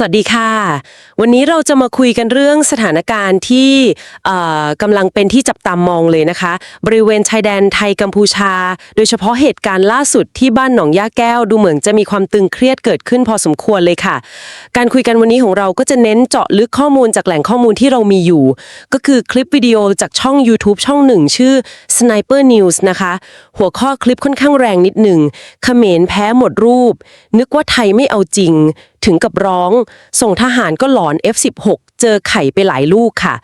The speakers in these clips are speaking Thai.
สวัสดีค่ะ วันนี้เราจะมาคุยกันเรื่องสถานการณ์ที่กำลังเป็นที่จับตามองเลยนะคะ บริเวณชายแดนไทยกัมพูชา โดยเฉพาะเหตุการณ์ล่าสุดที่บ้านหนองย่าแก้ว ดูเหมือนจะมีความตึงเครียดเกิดขึ้นพอสมควรเลยค่ะ การคุยกันวันนี้ของเราก็จะเน้นเจาะลึกข้อมูลจากแหล่งข้อมูลที่เรามีอยู่ ก็คือคลิปวิดีโอจากช่อง YouTube ช่องหนึ่งชื่อ Sniper News นะคะ หัวข้อคลิปค่อนข้างแรงนิดหนึ่งเขมรแพ้หมดรูป นึกว่าไทยไม่เอาจริง ถึงกับร้อง ส่งทหารก็หลอน F16 เจอไข่ไปหลายลูกค่ะ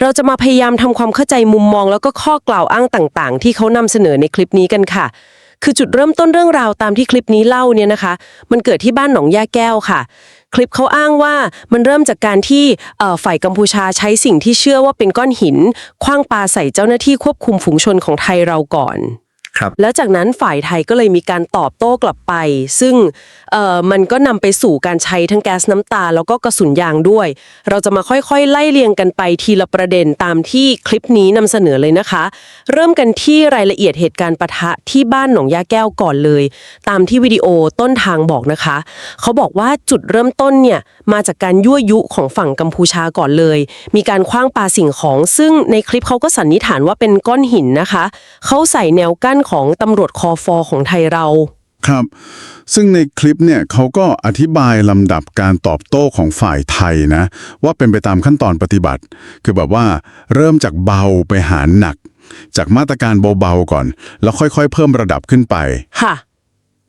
เราจะมาพยายามทำความเข้าใจมุมมองแล้วก็ข้อกล่าวอ้างต่าง ๆ ที่เขานำเสนอในคลิปนี้กันค่ะ คือจุดเริ่มต้นเรื่องราวตามที่คลิปนี้เล่าเนี่ยนะคะ มันเกิดที่บ้านหนองย่าแก้วค่ะคลิปเขาอ้างว่ามันเริ่มจากการที่เอ่อฝ่ายกัมพูชาใช้สิ่งที่เชื่อว่าเป็นก้อนหินคว้างปาใส่เจ้าหน้าที่ควบคุมฝูงชนของไทยเราก่อน ครับ แล้วจากนั้นฝ่ายไทยก็เลยมีการตอบโต้กลับไป ซึ่ง เอ่อมันก็นำไปสู่การใช้ทั้งแก๊สน้ำตา แล้วก็กระสุนยางด้วย เราจะมาค่อยๆ ไล่เรียงกันไปทีละประเด็นตามที่คลิปนี้นำเสนอเลยนะคะ เริ่มกันที่รายละเอียดเหตุการณ์ปะทะที่บ้านหนองยาแก้วก่อนเลย ตามที่วิดีโอต้นทางบอกนะคะ เขาบอกว่าจุดเริ่มต้นเนี่ยมาจากการยั่วยุของฝั่งกัมพูชาก่อนเลย มีการคว้างปาสิ่งของ ซึ่งในคลิปเขาก็สันนิษฐานว่าเป็นก้อนหินนะคะ เขาใส่แนวกั้นของตำรวจคอฟอของไทยเรา ครับ ซึ่งในคลิปเนี่ยเขาก็อธิบายลำดับการตอบโต้ของฝ่ายไทยนะ ว่าเป็นไปตามขั้นตอนปฏิบัติ คือแบบว่าเริ่มจากเบาไปหาหนัก จากมาตรการเบาๆก่อน แล้วค่อยๆ เพิ่มระดับขึ้นไป ค่ะ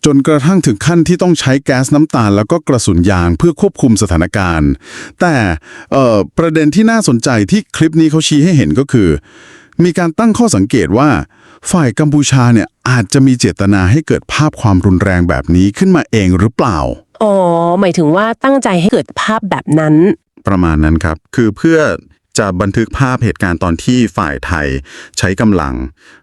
จนกระทั่งถึงขั้นที่ต้องใช้แก๊สน้ำตาล แล้วก็กระสุนยางเพื่อควบคุมสถานการณ์ แต่เอ่อประเด็นที่น่าสนใจที่คลิปนี้เขาชี้ให้เห็นก็คือ มีการตั้งข้อสังเกตว่า ฝ่ายกัมพูชาเนี่ยอาจจะมีเจตนาให้เกิดภาพความรุนแรงแบบนี้ขึ้นมาเองหรือเปล่า อ๋อ หมายถึงว่าตั้งใจให้เกิดภาพแบบนั้น ประมาณนั้นครับ คือเพื่อจะบันทึกภาพเหตุการณ์ตอนที่ฝ่ายไทยใช้กำลัง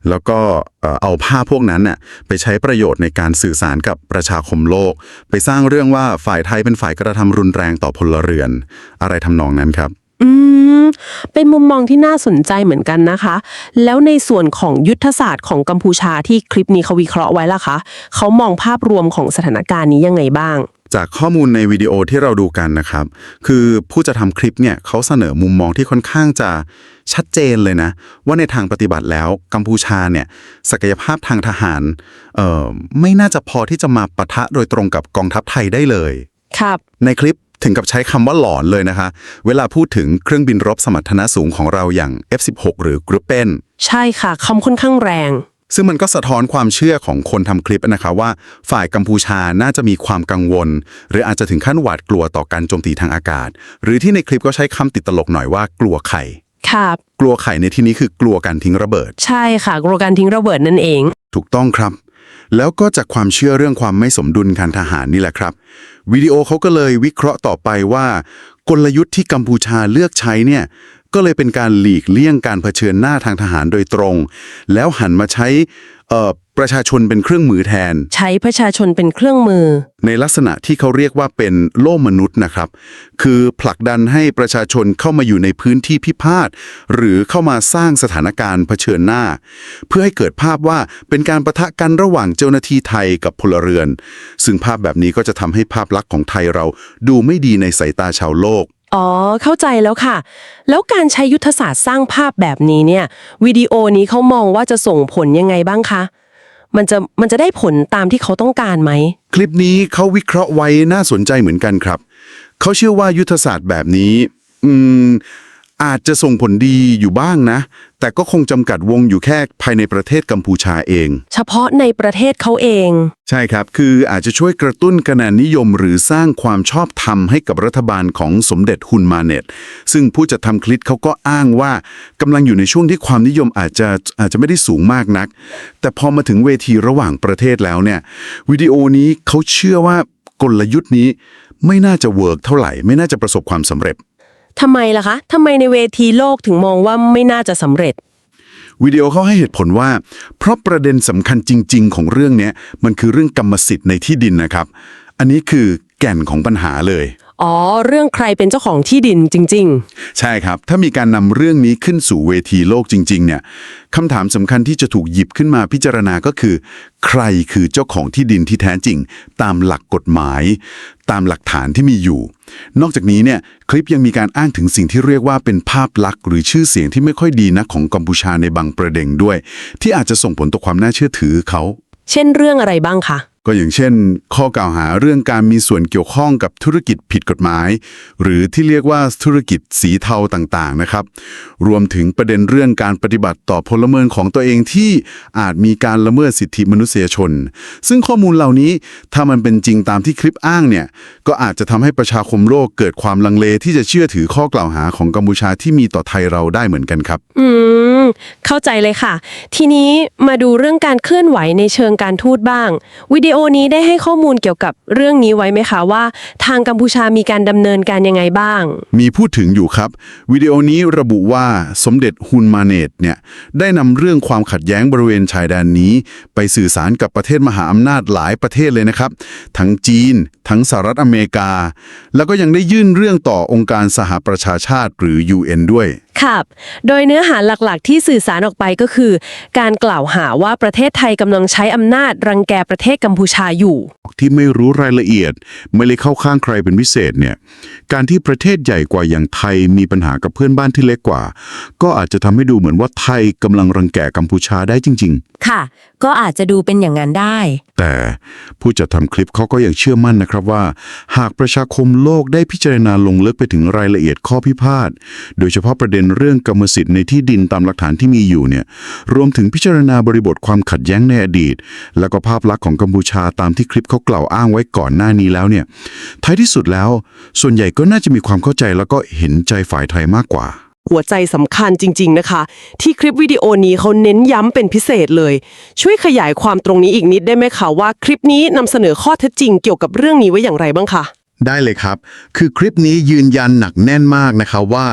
แล้วก็เอ่อเอาภาพพวกนั้นน่ะไปใช้ประโยชน์ในการสื่อสารกับประชาคมโลก ไปสร้างเรื่องว่าฝ่ายไทยเป็นฝ่ายกระทำรุนแรงต่อพลเรือน อะไรทำนองนั้นครับ อืม เป็นมุมมองที่น่าสนใจเหมือนกันนะคะ แล้วในส่วนของยุทธศาสตร์ของกัมพูชาที่คลิปนี้เขาวิเคราะห์ไว้ล่ะคะ เขามองภาพรวมของสถานการณ์นี้ยังไงบ้าง จากข้อมูลในวิดีโอที่เราดูกันนะครับ คือผู้จะทำคลิปเนี่ยเขาเสนอมุมมองที่ค่อนข้างจะชัดเจนเลยนะ ว่าในทางปฏิบัติแล้วกัมพูชาเนี่ยศักยภาพทางทหารเอ่อไม่น่าจะพอที่จะมาปะทะโดยตรงกับกองทัพไทยได้เลย ครับ ในคลิป ถึงกับใช้คำว่าหลอนเลยนะคะ เวลาพูดถึงเครื่องบินรบสมรรถนะสูงของเราอย่าง F16 หรือ Gripen ใช่ค่ะคำค่อนข้างแรง ซึ่งมันก็สะท้อนความเชื่อของคนทำคลิปนะคะว่า ฝ่ายกัมพูชาน่าจะมีความกังวล หรืออาจจะถึงขั้นหวาดกลัวต่อการโจมตีทางอากาศ หรือที่ในคลิปก็ใช้คำติดตลกหน่อยว่ากลัวไข่ครับกลัวไข่ในที่นี้คือกลัวการทิ้งระเบิด ใช่ค่ะ กลัวการทิ้งระเบิดนั่นเอง ถูกต้องครับ แล้วก็จากความเชื่อเรื่องความไม่สมดุลการทหารนี่แหละครับ วิดีโอเขาก็เลยวิเคราะห์ต่อไปว่า กลยุทธ์ที่กัมพูชาเลือกใช้เนี่ย ก็เลยเป็นการหลีกเลี่ยงการเผชิญหน้าทางทหารโดยตรง แล้วหันมาใช้เอ่อประชาชนเป็นเครื่องมือแทน ใช้ประชาชนเป็นเครื่องมือ ในลักษณะที่เขาเรียกว่าเป็นโล่มนุษย์นะครับ คือผลักดันให้ประชาชนเข้ามาอยู่ในพื้นที่พิพาทหรือเข้ามาสร้างสถานการณ์เผชิญหน้า เพื่อให้เกิดภาพว่าเป็นการประทะกันระหว่างเจ้าหน้าที่ไทยกับพลเรือน ซึ่งภาพแบบนี้ก็จะทำให้ภาพลักษณ์ของไทยเราดูไม่ดีในสายตาชาวโลก อ๋อ เข้าใจแล้วค่ะ แล้วการใช้ยุทธศาสตร์สร้างภาพแบบนี้เนี่ยวิดีโอนี้เขามองว่าจะส่งผลยังไงบ้างคะ มันจะมันจะได้ผลตามที่เขาต้องการไหม คลิปนี้เขาวิเคราะห์ไว้น่าสนใจเหมือนกันครับ เขาเชื่อว่ายุทธศาสตร์แบบนี้ อืม อาจจะส่งผลดีอยู่บ้างนะ แต่ก็คงจำกัดวงอยู่แค่ภายในประเทศกัมพูชาเอง เฉพาะในประเทศเขาเอง ใช่ครับ คืออาจจะช่วยกระตุ้นคะแนนนิยมหรือสร้างความชอบธรรมให้กับรัฐบาลของสมเด็จฮุนมาเน็ตซึ่งผู้จัดทำคลิปเขาก็อ้างว่ากำลังอยู่ในช่วงที่ความนิยมอาจจะอาจจะไม่ได้สูงมากนัก แต่พอมาถึงเวทีระหว่างประเทศแล้วเนี่ยวิดีโอนี้เขาเชื่อว่ากลยุทธ์นี้ไม่น่าจะเวิร์กเท่าไหร่ ไม่น่าจะประสบความสำเร็จ ทำไมล่ะคะทำไมในเวทีโลกถึงมองว่าไม่น่าจะสำเร็จ วิดีโอเขาให้เหตุผลว่า เพราะประเด็นสำคัญจริง ๆ ของเรื่องเนี้ยมันคือเรื่องกรรมสิทธิ์ในที่ดินนะครับ อันนี้คือแก่นของปัญหาเลย อ๋อ เรื่องใครเป็นเจ้าของที่ดินจริง ใช่ครับ ถ้ามีการนำเรื่องนี้ขึ้นสู่เวทีโลกจริง ๆ เนี่ยคำถามสำคัญที่จะถูกหยิบขึ้นมาพิจารณาก็คือ ใครคือเจ้าของที่ดินที่แท้จริง ตามหลักกฎหมาย ตามหลักฐานที่มีอยู่ นอกจากนี้เนี่ยคลิปยังมีการอ้างถึงสิ่งที่เรียกว่าเป็นภาพลักษณ์หรือชื่อเสียงที่ไม่ค่อยดีนักของกัมพูชาในบางประเด็นด้วย ที่อาจจะส่งผลต่อความน่าเชื่อถือเขา ๆ เช่นเรื่องอะไรบ้างคะ ก็อย่างเช่น ข้อกล่าวหาเรื่องการมีส่วนเกี่ยวข้องกับธุรกิจผิดกฎหมาย หรือที่เรียกว่าธุรกิจสีเทาต่างๆนะครับ รวมถึงประเด็นเรื่องการปฏิบัติต่อพลเมืองของตัวเองที่อาจมีการละเมิดสิทธิมนุษยชน ซึ่งข้อมูลเหล่านี้ถ้ามันเป็นจริงตามที่คลิปอ้างเนี่ยก็อาจจะทำให้ประชาคมโลกเกิดความลังเลที่จะเชื่อถือข้อกล่าวหาของกัมพูชาที่มีต่อไทยเราได้เหมือนกันครับ อืม เข้าใจเลยค่ะ ทีนี้มาดูเรื่องการเคลื่อนไหวในเชิงการทูตบ้างวิดีโอนี้ได้ให้ข้อมูลเกี่ยวกับเรื่องนี้ไว้ไหมคะว่า ทางกัมพูชามีการดำเนินการยังไงบ้าง มีพูดถึงอยู่ครับ วิดีโอนี้ระบุว่าสมเด็จฮุนมาเนตเนี่ยได้นำเรื่องความขัดแย้งบริเวณชายแดนนี้ ไปสื่อสารกับประเทศมหาอำนาจหลายประเทศเลยนะครับ ทั้งจีน ทั้งสหรัฐอเมริกา แล้วก็ยังได้ยื่นเรื่องต่อองค์การสหประชาชาติหรือ UN ด้วย ครับ โดยเนื้อหาหลักๆ ที่สื่อสารออกไปก็คือ การกล่าวหาว่าประเทศไทยกำลังใช้อำนาจรังแกประเทศกัมพูชาอยู่ ที่ไม่รู้รายละเอียดไม่เลยเข้าข้างใครเป็นพิเศษเนี่ยการที่ประเทศใหญ่กว่าอย่างไทยมีปัญหากับเพื่อนบ้านที่เล็กกว่า ก็อาจจะทำให้ดูเหมือนว่าไทยกำลังรังแกกัมพูชาได้จริงค่ะก็อาจจะดูเป็นอย่างนั้นได้ แต่ผู้จัดทำคลิปเขาก็ยังเชื่อมั่นนะครับว่า หากประชาคมโลกได้พิจารณาลงลึกไปถึงรายละเอียดข้อพิพาท โดยเฉพาะประเด็นเรื่องกรรมสิทธิ์ในที่ดินตามหลักฐานที่มีอยู่เนี่ย รวมถึงพิจารณาบริบทความขัดแย้งในอดีต แล้วก็ภาพลักษณ์ของกัมพูชาตามที่คลิปเขากล่าวอ้างไว้ก่อนหน้านี้แล้วเนี่ย ท้ายที่สุดแล้ว ส่วนใหญ่ก็น่าจะมีความเข้าใจแล้วก็เห็นใจฝ่ายไทยมากกว่า หัวใจสำคัญจริง ๆ นะคะ ที่คลิปวิดีโอนี้เขาเน้นย้ำเป็นพิเศษเลย ช่วยขยายความตรงนี้อีกนิดได้ไหมคะว่าคลิปนี้นำเสนอข้อเท็จจริงเกี่ยวกับเรื่องนี้ไว้อย่างไรบ้างคะ ได้เลยครับ คือคลิปนี้ยืนยันหนักแน่นมากนะคะว่า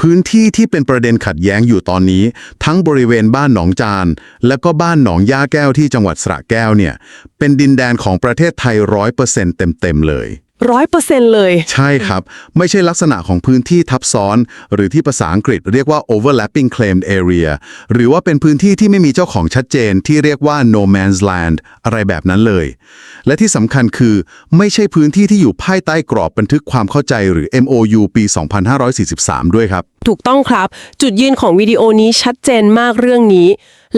พื้นที่ที่เป็นประเด็นขัดแย้งอยู่ตอนนี้ ทั้งบริเวณบ้านหนองจาน และก็บ้านหนองย่าแก้วที่จังหวัดสระแก้วเนี่ยเป็นดินแดนของประเทศไทยร้อยเปอร์เซ็นต์เต็มๆเลย ร้อยเปอร์เซ็นต์เลย ใช่ครับ ไม่ใช่ลักษณะของพื้นที่ทับซ้อน หรือที่ภาษาอังกฤษเรียกว่า overlapping claimed area หรือว่าเป็นพื้นที่ที่ไม่มีเจ้าของชัดเจนที่เรียกว่า no man's land อะไรแบบนั้นเลย และที่สำคัญคือ ไม่ใช่พื้นที่ที่อยู่ภายใต้กรอบบันทึกความเข้าใจหรือ MOU ปี 2543 ด้วยครับ ถูกต้องครับ จุดยืนของวิดีโอนี้ชัดเจนมากเรื่องนี้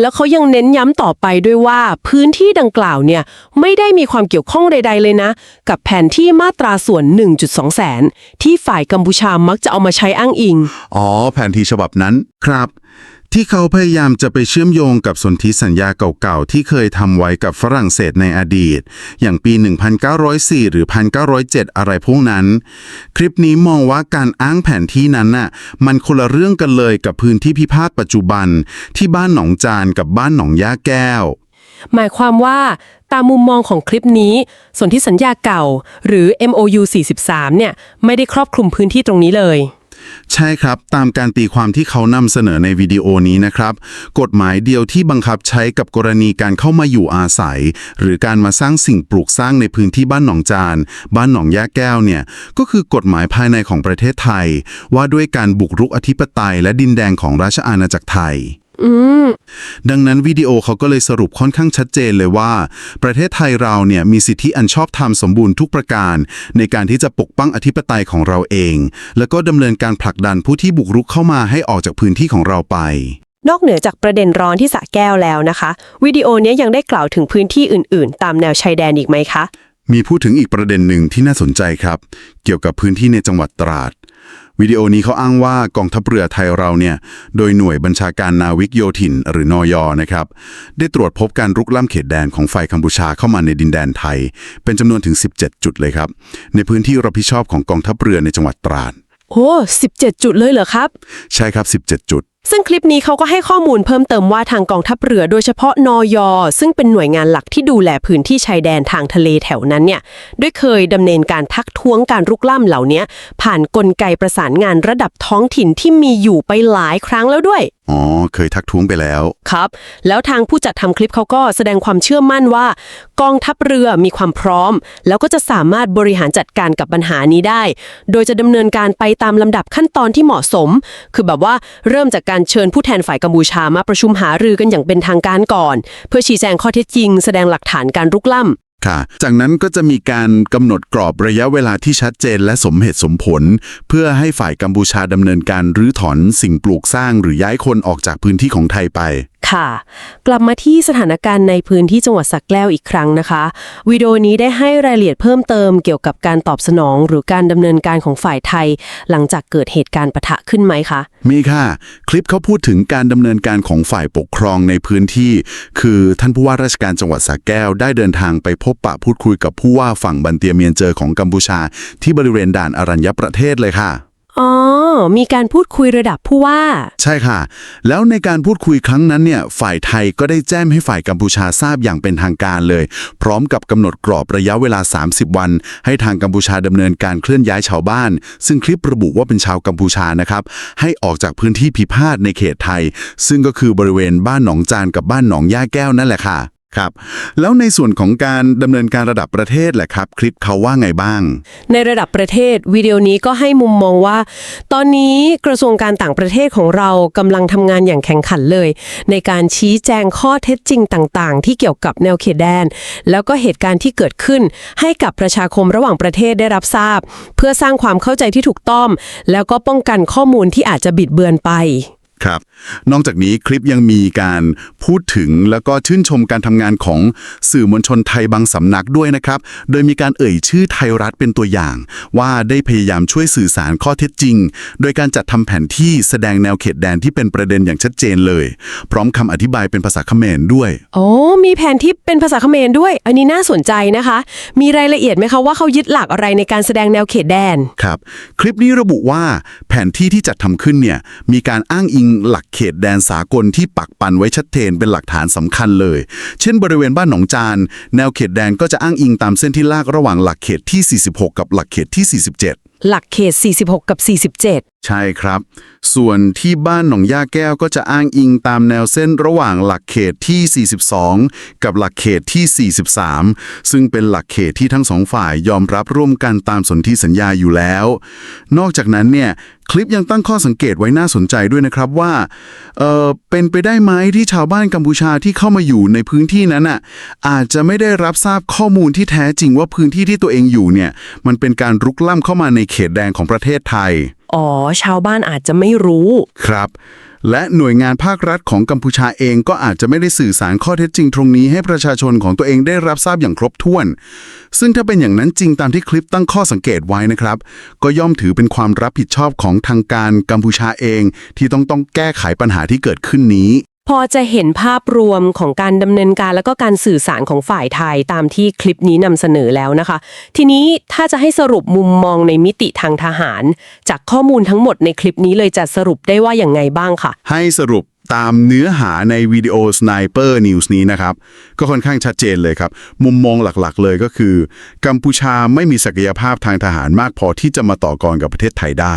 แล้วเขายังเน้นย้ำต่อไปด้วยว่า พื้นที่ดังกล่าวเนี่ย ไม่ได้มีความเกี่ยวข้องใด ๆ เลยนะ กับแผนที่มาตราส่วน 1.2 แสน ที่ฝ่ายกัมพูชามักจะเอามาใช้อ้างอิง อ๋อ แผนที่ฉบับนั้น ครับ ที่เขาพยายามจะไปเชื่อมโยงกับสนธิสัญญาเก่าๆ ที่เคยทำไว้กับฝรั่งเศสในอดีต อย่างปี 1904 หรือ 1907 อะไรพวกนั้น คลิปนี้มองว่าการอ้างแผนที่นั้นน่ะมันคนละเรื่องกันเลยกับพื้นที่พิพาทปัจจุบัน ที่บ้านหนองจานกับบ้านหนองย่าแก้ว หมายความว่าตามมุมมองของคลิปนี้สนที่สัญญาเก่า หรือ MOU 43เนี่ยไม่ได้ครอบคลุมพื้นที่ตรงนี้เลย ใช่ครับ ตามการตีความที่เขานำเสนอในวิดีโอนี้นะครับ กฎหมายเดียวที่บังคับใช้กับกรณีการเข้ามาอยู่อาศัย หรือการมาสร้างสิ่งปลูกสร้างในพื้นที่บ้านหนองจาน บ้านหนองย่าแก้วเนี่ยก็คือกฎหมายภายในของประเทศไทย ว่าด้วยการบุกรุกอธิปไตยและดินแดนของราชอาณาจักรไทย ดังนั้นวิดีโอเขาก็เลยสรุปค่อนข้างชัดเจนเลยว่า ประเทศไทยเราเนี่ยมีสิทธิอันชอบธรรมสมบูรณ์ทุกประการ ในการที่จะปกป้องอธิปไตยของเราเอง แล้วก็ดำเนินการผลักดันผู้ที่บุกรุกเข้ามาให้ออกจากพื้นที่ของเราไป นอกเหนือจากประเด็นร้อนที่สระแก้วแล้วนะคะ วิดีโอเนี้ยยังได้กล่าวถึงพื้นที่อื่น ๆ ตามแนวชายแดนอีกไหมคะ มีพูดถึงอีกประเด็นหนึ่งที่น่าสนใจครับ เกี่ยวกับพื้นที่ในจังหวัดตราด วิดีโอนี้เขาอ้างว่ากองทัพเรือไทยเราเนี่ย โดยหน่วยบัญชาการนาวิกโยธิน หรือนอยนะครับ ได้ตรวจพบการรุกล้ำเขตแดนของฝ่ายกัมพูชาเข้ามาในดินแดนไทย เป็นจำนวนถึง 17 จุดเลยครับ ในพื้นที่รับผิดชอบของกองทัพเรือในจังหวัดตราด โอ้17 จุดเลยเหรอครับ ใช่ครับ 17 จุด ซึ่งคลิปนี้เขาก็ให้ข้อมูลเพิ่มเติมว่าทางกองทัพเรือโดยเฉพาะนอยซึ่งเป็นหน่วยงานหลักที่ดูแลพื้นที่ชายแดนทางทะเลแถวนั้นเนี่ยด้วยเคยดำเนินการทักท้วงการรุกล้ำเหล่านี้ผ่านกลไกประสานงานระดับท้องถิ่นที่มีอยู่ไปหลายครั้งแล้วด้วยอ๋อ เคยทักท้วงไปแล้ว ครับ แล้วทางผู้จัดทำคลิปเขาก็แสดงความเชื่อมั่นว่า กองทัพเรือมีความพร้อม แล้วก็จะสามารถบริหารจัดการกับปัญหานี้ได้ โดยจะดำเนินการไปตามลำดับขั้นตอนที่เหมาะสม คือแบบว่าเริ่มจากการเชิญผู้แทนฝ่ายกัมพูชามาประชุมหารือกันอย่างเป็นทางการก่อน เพื่อชี้แจงข้อเท็จจริง แสดงหลักฐานการรุกล้ำ ค่ะ จากนั้นก็จะมีการกำหนดกรอบระยะเวลาที่ชัดเจนและสมเหตุสมผล เพื่อให้ฝ่ายกัมพูชาดำเนินการรื้อถอนสิ่งปลูกสร้างหรือย้ายคนออกจากพื้นที่ของไทยไป ค่ะ กลับมาที่สถานการณ์ในพื้นที่จังหวัดสักแก้วอีกครั้งนะคะ วิดีโอนี้ได้ให้รายละเอียดเพิ่มเติมเกี่ยวกับการตอบสนอง หรือการดำเนินการของฝ่ายไทย หลังจากเกิดเหตุการณ์ปะทะขึ้นไหมคะ มีค่ะ คลิปเขาพูดถึงการดำเนินการของฝ่ายปกครองในพื้นที่ คือท่านผู้ว่าราชการจังหวัดสระแก้วได้เดินทางไปพบปะพูดคุยกับผู้ว่าฝั่งบันเตียเมียนเจอของกัมพูชา ที่บริเวณด่านอรัญญประเทศเลยค่ะอ๋อ มีการพูดคุยระดับผู้ว่า ใช่ค่ะ แล้วในการพูดคุยครั้งนั้นเนี่ยฝ่ายไทยก็ได้แจ้งให้ฝ่ายกัมพูชาทราบอย่างเป็นทางการเลย พร้อมกับกำหนดกรอบระยะเวลา 30 วัน ให้ทางกัมพูชาดำเนินการเคลื่อนย้ายชาวบ้าน ซึ่งคลิประบุว่าเป็นชาวกัมพูชานะครับให้ออกจากพื้นที่พิพาทในเขตไทย ซึ่งก็คือบริเวณบ้านหนองจานกับบ้านหนองย่าแก้วนั่นแหละค่ะ ครับ แล้วในส่วนของการดำเนินการระดับประเทศแหละครับ คลิปเขาว่าไงบ้าง ในระดับประเทศวิดีโอนี้ก็ให้มุมมองว่า ตอนนี้กระทรวงการต่างประเทศของเรากำลังทำงานอย่างแข่งขันเลย ในการชี้แจงข้อเท็จจริงต่างๆ ที่เกี่ยวกับแนวเขตแดน แล้วก็เหตุการณ์ที่เกิดขึ้น ให้กับประชาคมระหว่างประเทศได้รับทราบ เพื่อสร้างความเข้าใจที่ถูกต้อง แล้วก็ป้องกันข้อมูลที่อาจจะบิดเบือนไป ครับ นอกจากนี้คลิปยังมีการพูดถึงแล้วก็ชื่นชมการทำงานของสื่อมวลชนไทยบางสำนักด้วยนะครับ โดยมีการเอ่ยชื่อไทยรัฐเป็นตัวอย่าง ว่าได้พยายามช่วยสื่อสารข้อเท็จจริง โดยการจัดทำแผนที่แสดงแนวเขตแดนที่เป็นประเด็นอย่างชัดเจนเลย พร้อมคำอธิบายเป็นภาษาเขมรด้วย โอ้มีแผนที่เป็นภาษาเขมรด้วย อันนี้น่าสนใจนะคะ มีรายละเอียดไหมคะว่าเขายึดหลักอะไรในการแสดงแนวเขตแดน ครับ คลิปนี้ระบุว่าแผนที่ที่จัดทำขึ้นเนี่ยมีการอ้างอิงหลักเขตแดนสากลที่ปักปันไว้ชัดเจนเป็นหลักฐานสำคัญเลย เช่นบริเวณบ้านหนองจาน แนวเขตแดนก็จะอ้างอิงตามเส้นที่ลากระหว่างหลักเขตที่ 46 กับหลักเขตที่ 47หลักเขต 46 กับ 47 ใช่ครับ ส่วนที่บ้านหนองย่าแก้วก็จะอ้างอิงตามแนวเส้นระหว่างหลักเขตที่ 42 กับหลักเขตที่ 43 ซึ่งเป็นหลักเขตที่ทั้งสองฝ่ายยอมรับร่วมกันตามสนธิสัญญาอยู่แล้ว นอกจากนั้นเนี่ยคลิปยังตั้งข้อสังเกตไว้น่าสนใจด้วยนะครับว่าเออเป็นไปได้ไหมที่ชาวบ้านกัมพูชาที่เข้ามาอยู่ในพื้นที่นั้นอะอาจจะไม่ได้รับทราบข้อมูลที่แท้จริงว่าพื้นที่ที่ตัวเองอยู่เนี่ยมันเป็นการรุกล้ำเข้ามาในเขตแดนของประเทศไทย อ๋อ ชาวบ้านอาจจะไม่รู้ ครับ และหน่วยงานภาครัฐของกัมพูชาเองก็อาจจะไม่ได้สื่อสารข้อเท็จจริงตรงนี้ให้ประชาชนของตัวเองได้รับทราบอย่างครบถ้วน ซึ่งถ้าเป็นอย่างนั้นจริงตามที่คลิปตั้งข้อสังเกตไว้นะครับ ก็ย่อมถือเป็นความรับผิดชอบของทางการกัมพูชาเอง ที่ต้องต้องแก้ไขปัญหาที่เกิดขึ้นนี้ พอจะเห็นภาพรวมของการดำเนินการแล้วก็การสื่อสารของฝ่ายไทยตามที่คลิปนี้นำเสนอแล้วนะคะ ทีนี้ถ้าจะให้สรุปมุมมองในมิติทางทหาร จากข้อมูลทั้งหมดในคลิปนี้เลยจะสรุปได้ว่าอย่างไงบ้างค่ะให้สรุปตามเนื้อหาในวิดีโอ Sniper News นี้นะครับ ก็ค่อนข้างชัดเจนเลยครับ มุมมองหลักๆ เลยก็คือ กัมพูชาไม่มีศักยภาพทางทหารมากพอที่จะมาต่อกรกับประเทศไทยได้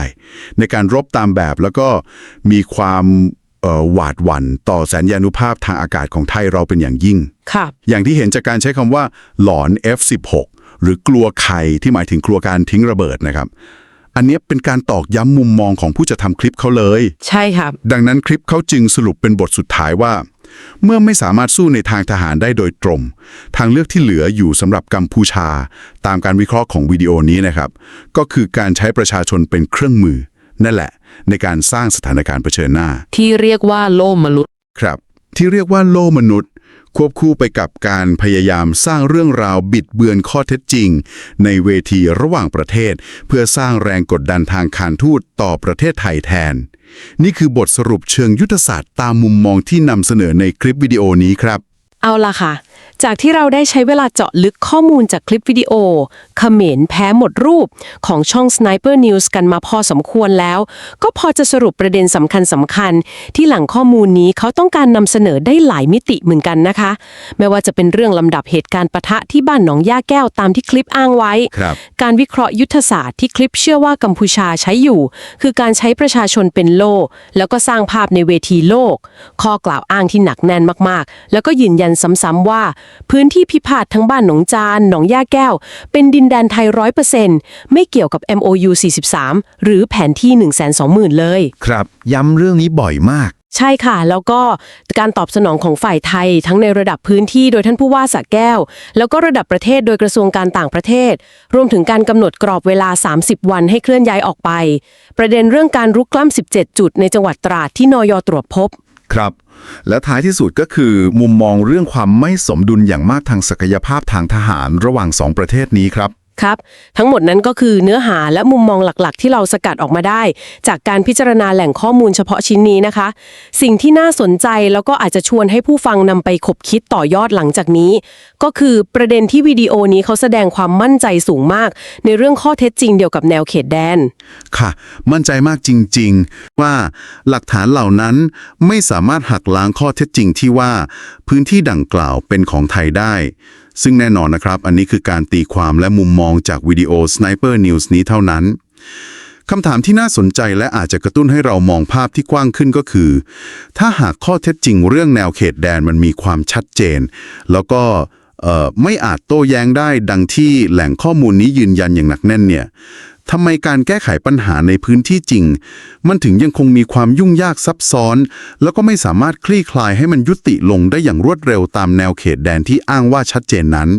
ในการรบตามแบบแล้วก็มีความ หวาดหวั่นต่อแสนยานุภาพทางอากาศของไทยเราเป็นอย่างยิ่งค่ะอย่างที่เห็นจากการใช้คำว่า หลอน F16 หรือกลัวไข่ที่หมายถึงกลัวการทิ้งระเบิดนะครับ อันเนี้ยเป็นการตอกย้ำมุมมองของผู้จะทำคลิปเขาเลย ใช่ครับ ดังนั้นคลิปเขาจึงสรุปเป็นบทสุดท้ายว่า เมื่อไม่สามารถสู้ในทางทหารได้โดยตรง ทางเลือกที่เหลืออยู่สำหรับกัมพูชา ตามการวิเคราะห์ของวิดีโอนี้นะครับ ก็คือการใช้ประชาชนเป็นเครื่องมือ นั่นแหละ ในการสร้างสถานการณ์เผชิญหน้า ที่เรียกว่าโลมนุษย์ ครับ ที่เรียกว่าโลมนุษย์ ควบคู่ไปกับการพยายามสร้างเรื่องราวบิดเบือนข้อเท็จจริง ในเวทีระหว่างประเทศ เพื่อสร้างแรงกดดันทางการทูตต่อประเทศไทยแทน นี่คือบทสรุปเชิงยุทธศาสตร์ตามมุมมองที่นำเสนอในคลิปวิดีโอนี้ครับ เอาล่ะค่ะ จากที่เราได้ใช้เวลาเจาะลึกข้อมูลจากคลิปวิดีโอเขมรแพ้หมดรูปของช่อง Sniper News กันมาพอสมควรแล้ว ก็พอจะสรุปประเด็นสำคัญสำคัญๆที่หลังข้อมูลนี้เขาต้องการนำเสนอได้หลายมิติเหมือนกันนะคะ ไม่ว่าจะเป็นเรื่องลำดับเหตุการณ์ปะทะที่บ้านหนองย่าแก้วตามที่คลิปอ้างไว้ ครับ การวิเคราะห์ยุทธศาสตร์ที่คลิปเชื่อว่ากัมพูชาใช้อยู่ คือการใช้ประชาชนเป็นโล่แล้วก็สร้างภาพในเวทีโลก ข้อกล่าวอ้างที่หนักแน่นมากๆ แล้วก็ยืนยันซ้ำๆว่า พื้นที่พิพาททั้งบ้านหนองจานหนองย่าแก้ว เป็นดินแดนไทยร้อยเปอร์เซ็นต์ไม่เกี่ยวกับ MOU 43 หรือแผนที่ 1 2 0 0 0 0 เลย ครับ ย้ำเรื่องนี้บ่อยมาก ใช่ค่ะ แล้วก็การตอบสนองของฝ่ายไทย ทั้งในระดับพื้นที่โดยท่านผู้ว่าสระแก้ว แล้วก็ระดับประเทศโดยกระทรวงการต่างประเทศ รวมถึงการกำหนดกรอบเวลา 30 วันให้เคลื่อนย้ายออกไป ประเด็นเรื่องการรุกล้ำ17 จุดในจังหวัดตราดที่นอยตรวจพบ ครับ และท้ายที่สุดก็คือ มุมมองเรื่องความไม่สมดุลอย่างมากทางศักยภาพทางทหารระหว่างสองประเทศนี้ครับ ครับ ทั้งหมดนั้นก็คือเนื้อหาและมุมมองหลักๆ ที่เราสกัดออกมาได้ จากการพิจารณาแหล่งข้อมูลเฉพาะชิ้นนี้นะคะ สิ่งที่น่าสนใจแล้วก็อาจจะชวนให้ผู้ฟังนำไปคบคิดต่อยอดหลังจากนี้ ก็คือประเด็นที่วิดีโอนี้เขาแสดงความมั่นใจสูงมาก ในเรื่องข้อเท็จจริงเดียวกับแนวเขตแดน ค่ะ มั่นใจมากจริง ๆ ว่าหลักฐานเหล่านั้นไม่สามารถหักล้างข้อเท็จจริงที่ว่า พื้นที่ดังกล่าวเป็นของไทยได้ ซึ่งแน่นอนนะครับ อันนี้คือการตีความและมุมมองจากวิดีโอ Sniper News นี้เท่านั้นคำถามที่น่าสนใจและอาจจะกระตุ้นให้เรามองภาพที่กว้างขึ้นก็คือ ถ้าหากข้อเท็จจริงเรื่องแนวเขตแดนมันมีความชัดเจน แล้วก็ไม่อาจโต้แย้งได้ดังที่แหล่งข้อมูลนี้ยืนยันอย่างหนักแน่นเนี่ย ทำไมการแก้ไขปัญหาในพื้นที่จริง มันถึงยังคงมีความยุ่งยากซับซ้อน แล้วก็ไม่สามารถคลี่คลายให้มันยุติลงได้อย่างรวดเร็วตามแนวเขตแดนที่อ้างว่าชัดเจนนั้น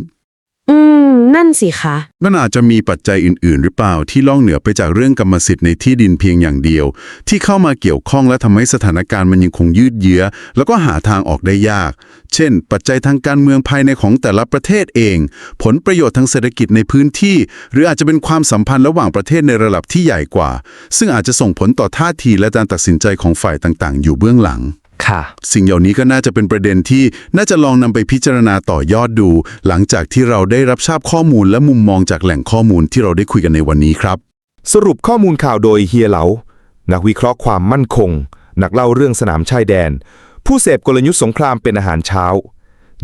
อืม นั่นสิคะ มันอาจจะมีปัจจัยอื่น ๆ หรือเปล่าที่ล่องเหนือไปจากเรื่องกรรมสิทธิ์ในที่ดินเพียงอย่างเดียว ที่เข้ามาเกี่ยวข้องและทำให้สถานการณ์มันยังคงยืดเยื้อ แล้วก็หาทางออกได้ยาก เช่น ปัจจัยทางการเมืองภายในของแต่ละประเทศเอง ผลประโยชน์ทางเศรษฐกิจในพื้นที่ หรืออาจจะเป็นความสัมพันธ์ระหว่างประเทศในระดับที่ใหญ่กว่า ซึ่งอาจจะส่งผลต่อท่าทีและการตัดสินใจของฝ่ายต่าง ๆ อยู่เบื้องหลัง ค่ะ สิ่งเหล่านี้ก็น่าจะเป็นประเด็นที่น่าจะลองนำไปพิจารณาต่อยอดดู หลังจากที่เราได้รับทราบข้อมูลและมุมมองจากแหล่งข้อมูลที่เราได้คุยกันในวันนี้ครับ สรุปข้อมูลข่าวโดยเฮียเหลา นักวิเคราะห์ความมั่นคง นักเล่าเรื่องสนามชายแดน ผู้เสพกลยุทธ์สงครามเป็นอาหารเช้า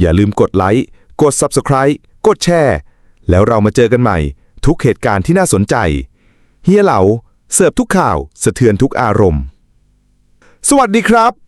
อย่าลืมกดไลค์กด Subscribe กดแชร์แล้วเรามาเจอกันใหม่ ทุกเหตุการณ์ที่น่าสนใจ เฮียเหลาเสิร์ฟทุกข่าว สะเทือนทุกอารมณ์ สวัสดีครับ